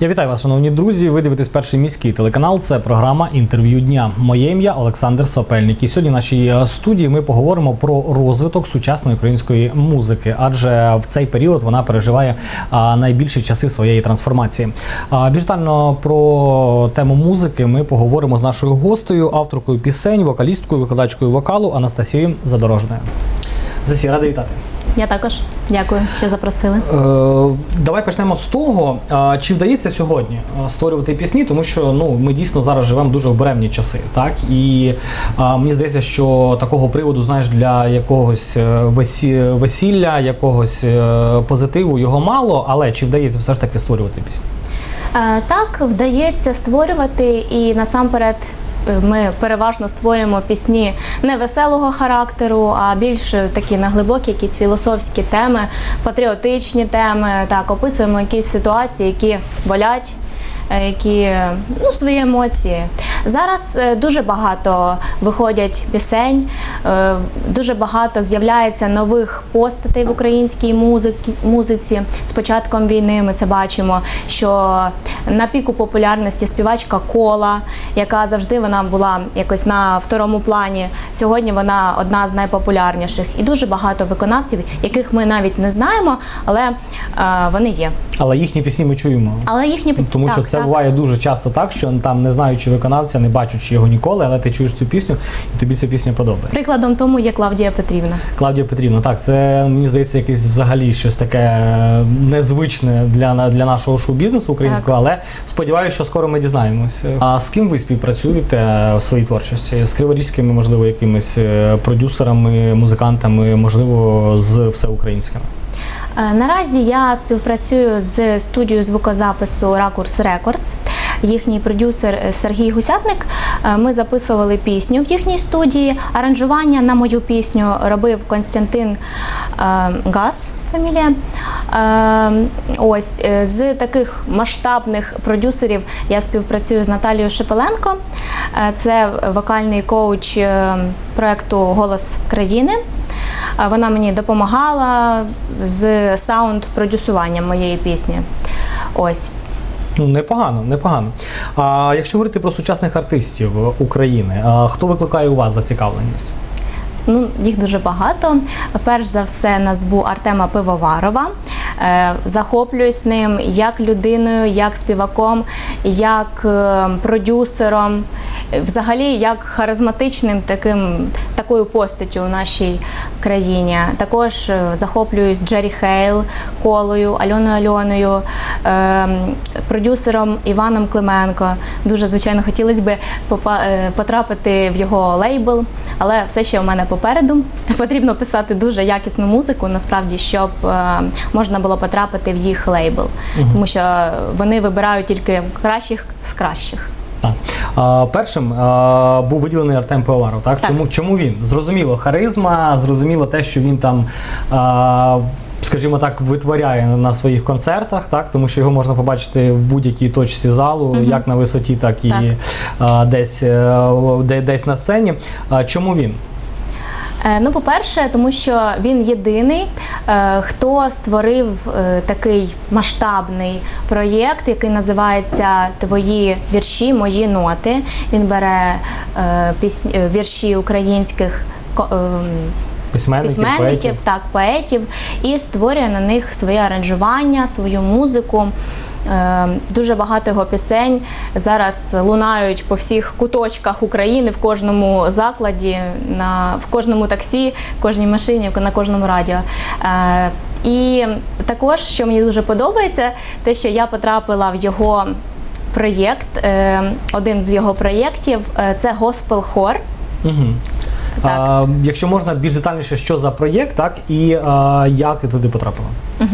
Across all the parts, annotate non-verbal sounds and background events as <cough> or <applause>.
Я вітаю вас, шановні друзі. Ви дивитесь перший міський телеканал. Це програма інтерв'ю дня. Моє ім'я Олександр Сопельник. І сьогодні в нашій е, студії ми поговоримо про розвиток сучасної української музики, адже в цей період вона переживає найбільші часи своєї трансформації. Більш про тему музики ми поговоримо з нашою гостею, авторкою пісень, вокалісткою, викладачкою вокалу Анастасією Задорожною. Засі, радий вітати. Я також дякую, що запросили. Е, Давай почнемо з того, чи вдається сьогодні створювати пісні, тому що ну ми дійсно зараз живемо дуже в часи, так і мені здається, що такого приводу, знаєш, для якогось е, весі- весілля, якогось е, позитиву його мало, але чи вдається все ж таки створювати пісні? Е, Так, вдається створювати і насамперед. Е, Ми переважно створюємо пісні не веселого характеру, а більш такі на глибокі, якісь філософські теми, патріотичні теми. Так, описуємо якісь ситуації, які болять, е, які ну, свої емоції. Зараз е, дуже багато виходять пісень, е, дуже багато з'являється нових постатей в українській музиці. З початком війни ми це бачимо, що на піку популярності співачка Кола, яка завжди вона була якось на второму плані. Сьогодні вона одна з найпопулярніших. І дуже багато виконавців, яких ми навіть не знаємо, але е, вони є. Але їхні пісні ми чуємо. Але їхні під- Тому так, що це так. буває дуже часто так, що там не знаючи виконавця, не бачучи його ніколи, але ти чуєш цю пісню, і тобі ця пісня подобається. Прикладом тому є Клавдія Петрівна. Клавдія Петрівна, так, це мені здається, якесь взагалі щось таке е, незвичне для, для нашого шоу-бізнесу українського, але сподіваюся, що скоро ми дізнаємося. А з ким ви співпрацюєте в своїй творчості? З криворізькими, можливо, якимись е, продюсерами, музикантами, можливо, з всеукраїнськими? Е, Наразі я співпрацюю з студією звукозапису Ракурс Рекордс. Їхній продюсер е, Сергій Гусятник. Е, Ми записували пісню в їхній студії. Аранжування на мою пісню робив Константин Гас. Фамілія. Ось з таких масштабних продюсерів я співпрацюю з Наталією Шепеленко. Це вокальний коуч проекту Голос країни. Вона мені допомагала з саунд-продюсуванням моєї пісні. Ось. Ну, непогано, непогано. А якщо говорити про сучасних артистів України, а хто викликає у вас зацікавленість? Ну, їх дуже багато. Перш за все назву Артема Пивоварова. Е, Захоплююсь ним як людиною, як співаком, як е, продюсером, взагалі як харизматичним таким, такою постаттю у нашій країні. Також е, захоплююсь Джері Хейл, Колою, Альоною Альоною, е, продюсером Іваном Клименко. Дуже звичайно хотілося б е, потрапити в його лейбл, але все ще у мене попереду. <laughs> Потрібно писати дуже якісну музику, насправді, щоб можна було потрапити в їх лейбл, тому що вони вибирають тільки кращих з кращих. Так. А, першим а, був виділений Артем Пиваров. Так? Так. Чому, чому він? Зрозуміло, харизма, зрозуміло те, що він там. А, Скажімо так, витворяє на своїх концертах, так тому що його можна побачити в будь-якій точці залу, як на висоті, так і Так. а, десь, е, де, десь на сцені. А, чому він? Е, Ну, по-перше, тому що він єдиний, е, хто створив е, такий масштабний проєкт, який називається Твої вірші, мої ноти. Він бере вірші українських. ем, Письменників, письменників, поетів? так, поетів, і створює на них своє аранжування, свою музику. Е, Дуже багато його пісень зараз лунають по всіх куточках України, в кожному закладі, на, в кожному таксі, в кожній машині, на кожному радіо. Е, І також, що мені дуже подобається, те, що я потрапила в його проєкт, е, один з його проєктів е, це Госпел Хор. Угу. Так. А, якщо можна більш детальніше, що за проєкт, так і а, як ти туди потрапила? Е,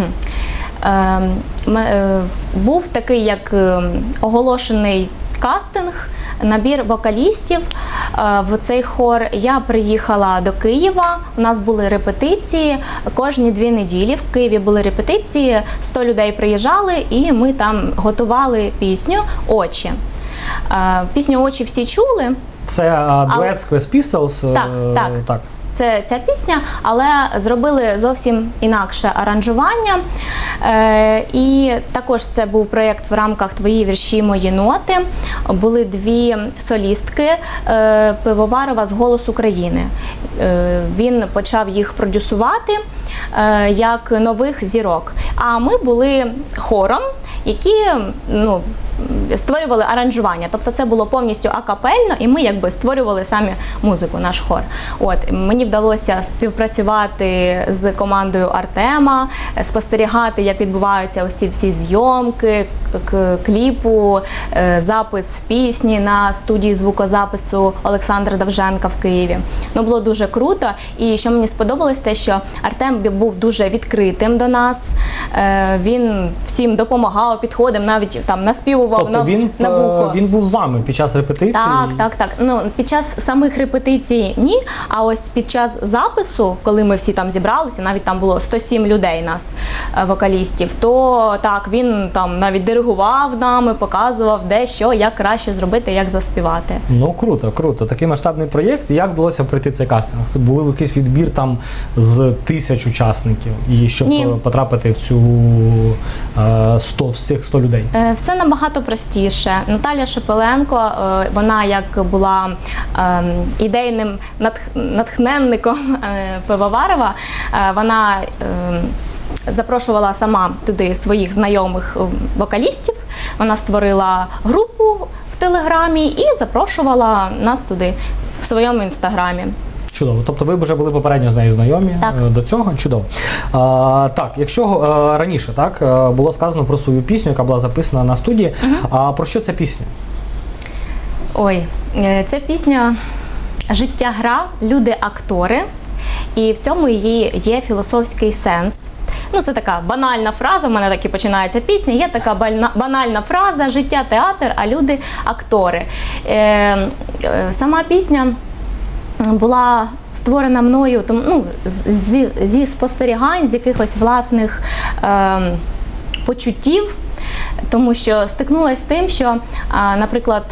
був такий як е, оголошений кастинг, набір вокалістів е, в цей хор. Я приїхала до Києва. У нас були репетиції кожні дві неділі. В Києві були репетиції, 100 людей приїжджали, і ми там готували пісню Очі. Е, Пісню Очі всі чули. Це дует Quest Pistols. е, Так, так. так. Це ця пісня, але зробили зовсім інакше аранжування. Е, і також це був проєкт в рамках Твої вірші, мої ноти. Були дві солістки е, Пивоварова з Голос України. Е, він почав їх продюсувати як нових зірок. А ми були хором, які ну, створювали аранжування. Тобто це було повністю акапельно, і ми якби створювали самі музику, наш хор. От мені вдалося співпрацювати з командою Артема, спостерігати, як відбуваються усі всі зйомки кліпу, е, запис пісні на студії звукозапису Олександра Давженка в Києві. Ну було дуже круто. І що мені сподобалось, те, що Артем був дуже відкритим до нас. Е, Він всім допомагав, підходив, навіть там наспівував Тобто на, він, на е, вухо. він був з вами під час репетиції? Так, так, так. Ну під час самих репетицій ні. А ось під час запису, коли ми всі там зібралися, навіть там було 107 людей нас, вокалістів, то так він там навіть диригував нами, показував де що, як краще зробити, як заспівати. Ну круто, круто. Такий масштабний проєкт. Як вдалося пройти цей кастинг? Це були якийсь відбір там з тисяч учасників, і щоб Ні. е, потрапити в цю е, 100, з цих 100 людей. Е, Все набагато простіше. Наталя Шепеленко, е, вона як була ем, ідейним натх- натхненником е, Пивоварова, е, вона ем, запрошувала сама туди своїх знайомих е, вокалістів. Вона створила групу в Телеграмі і запрошувала нас туди в своєму інстаграмі. Чудово. Тобто ви вже були попередньо з нею знайомі Так. е, до цього. Чудово. А, так, якщо е, раніше так е, було сказано про свою пісню, яка була записана на студії. А про що ця пісня? Ой, ця пісня життя гра, люди актори. І в цьому її є філософський сенс. Ну, це така банальна фраза. В мене так і починається пісня. Є така банальна фраза Життя театр, а люди актори. Е, е, сама пісня була створена мною тому, ну, зі, зі спостерігань, з якихось власних е, почуттів, тому що стикнулася з тим, що, а, наприклад,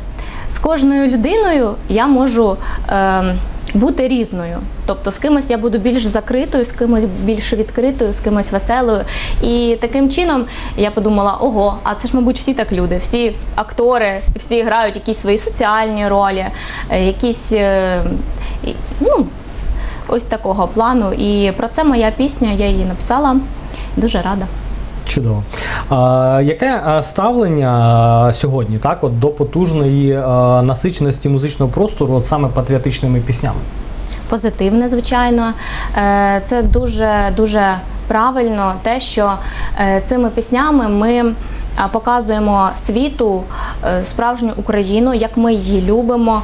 з кожною людиною я можу. Е, бути різною, тобто з кимось я буду більш закритою, з кимось більш відкритою, з кимось веселою. І таким чином я подумала: ого, а це ж, мабуть, всі так люди, всі актори, всі грають якісь свої соціальні ролі, е, якісь е, ну, ось такого плану. І про це моя пісня, я її написала. Дуже рада. Чудово. А, яке ставлення сьогодні так, от, до потужної насиченості музичного простору от саме патріотичними піснями? позитивне, звичайно. Е, Це дуже дуже правильно, те, що е, цими піснями ми. Показуємо світу е, справжню Україну, як ми її любимо,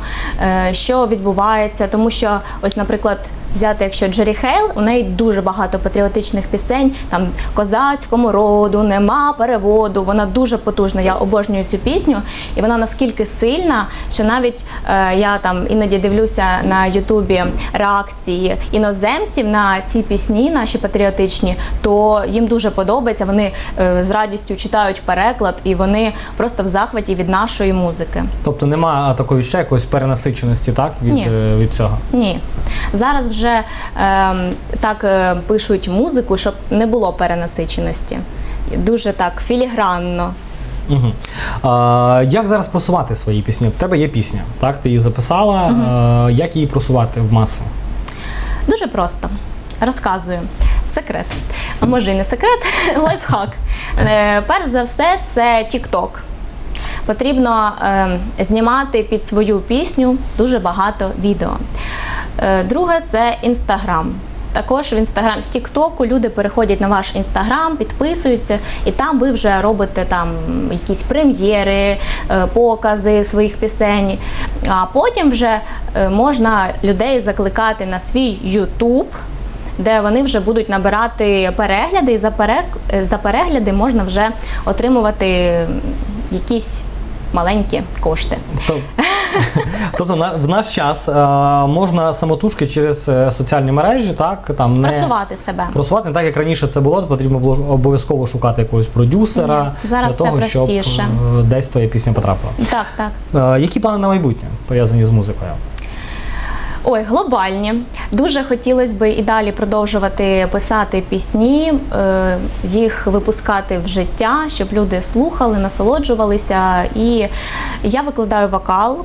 що відбувається. Тому що, ось, наприклад, взяти, якщо Джері Хейл, у неї дуже багато патріотичних пісень, там козацькому роду, нема переводу. Вона дуже потужна. Я обожнюю цю пісню, і вона наскільки сильна, що навіть е, я там іноді дивлюся на Ютубі реакції іноземців на ці пісні, наші патріотичні, то їм дуже подобається. Вони е, з радістю читають переклад, і вони просто в захваті від нашої музики. Тобто немає такої ще якоїсь перенасиченості так, від, Ні. е, від цього? Ні. Зараз вже ем, так е, пишуть музику, щоб не було перенасиченості. Дуже так філігранно. Угу. А, як зараз просувати свої пісні? У тебе є пісня, так? Ти її записала. А, як її просувати в маси? Дуже просто. Розказую. Секрет. А може і не секрет, <laughs> лайфхак. Е, перш за все, це TikTok. Потрібно е, знімати під свою пісню дуже багато відео. Е, друге це Інстаграм. Також в інстаграм з Тіктоку люди переходять на ваш інстаграм, підписуються, і там ви вже робите там якісь прем'єри, е, покази своїх пісень. А потім вже е, можна людей закликати на свій Ютуб, де вони вже будуть набирати перегляди, і за, перек... за перегляди можна вже отримувати якісь маленькі кошти. Тоб- <laughs> Тобто на, в наш час е, можна самотужки через е, соціальні мережі, так там не Просувати себе. просувати не так, як раніше це було, то потрібно було обов'язково шукати якогось продюсера Ні, зараз для того, все щоб простіше. е, десь твоя пісня потрапила. Так, так. Е, які плани на майбутнє пов'язані з музикою? Ой, глобальні. Дуже хотілося б і далі продовжувати писати пісні, е, їх випускати в життя, щоб люди слухали, насолоджувалися. І я викладаю вокал,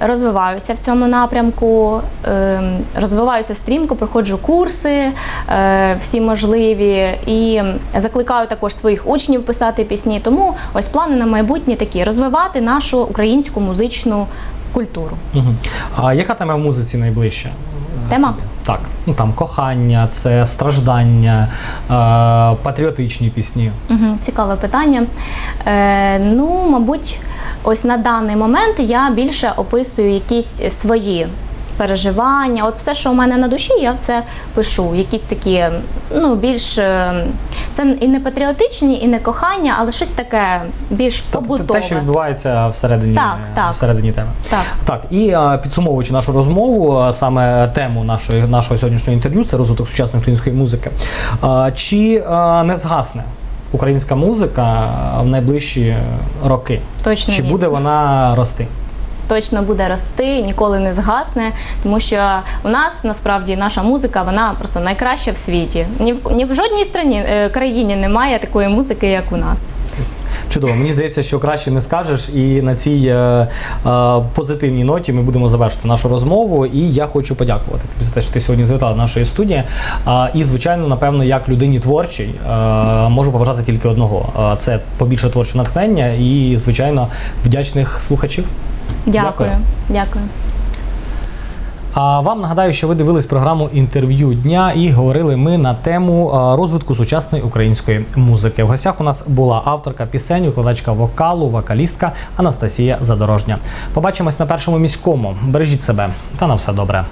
розвиваюся в цьому напрямку, е, розвиваюся стрімко, проходжу курси е, всі можливі і закликаю також своїх учнів писати пісні. Тому ось плани на майбутнє такі розвивати нашу українську музичну культуру. Угу. А яка тема в музиці найближча? Тема? Так, ну там кохання, це страждання, е, патріотичні пісні. Угу, цікаве питання. Е, ну, мабуть, ось на даний момент я більше описую якісь свої переживання. От все, що у мене на душі, я все пишу. Якісь такі, ну, більш е, це і не патріотичні, і не кохання, але щось таке більш Тобто те, що відбувається всередині, Так, е, так. всередині теми. Так. Так, і е, підсумовуючи нашу розмову, саме тему нашої, нашого сьогоднішнього інтерв'ю це розвиток сучасної української музики. Чи не згасне українська музика в найближчі роки? Точно Чи ні. буде вона рости? Точно буде рости, ніколи не згасне, тому що у нас насправді наша музика вона просто найкраща в світі. Ні в ні в жодній страні е, країні немає такої музики, як у нас. Чудово, мені здається, що краще не скажеш. І на цій е, е, позитивній ноті ми будемо завершити нашу розмову. І я хочу подякувати тобі за те, що ти сьогодні завітала до нашої студії. А, і, звичайно, напевно, як людині творчій, е, можу побажати тільки одного: Е, це побільше творчого натхнення і, звичайно, вдячних слухачів. Дякую. Дякую. А вам нагадаю, що ви дивились програму інтерв'ю дня і говорили ми на тему розвитку сучасної української музики. В гостях у нас була авторка пісень, викладачка вокалу, вокалістка Анастасія Задорожня. Побачимось на першому міському. Бережіть себе та на все добре.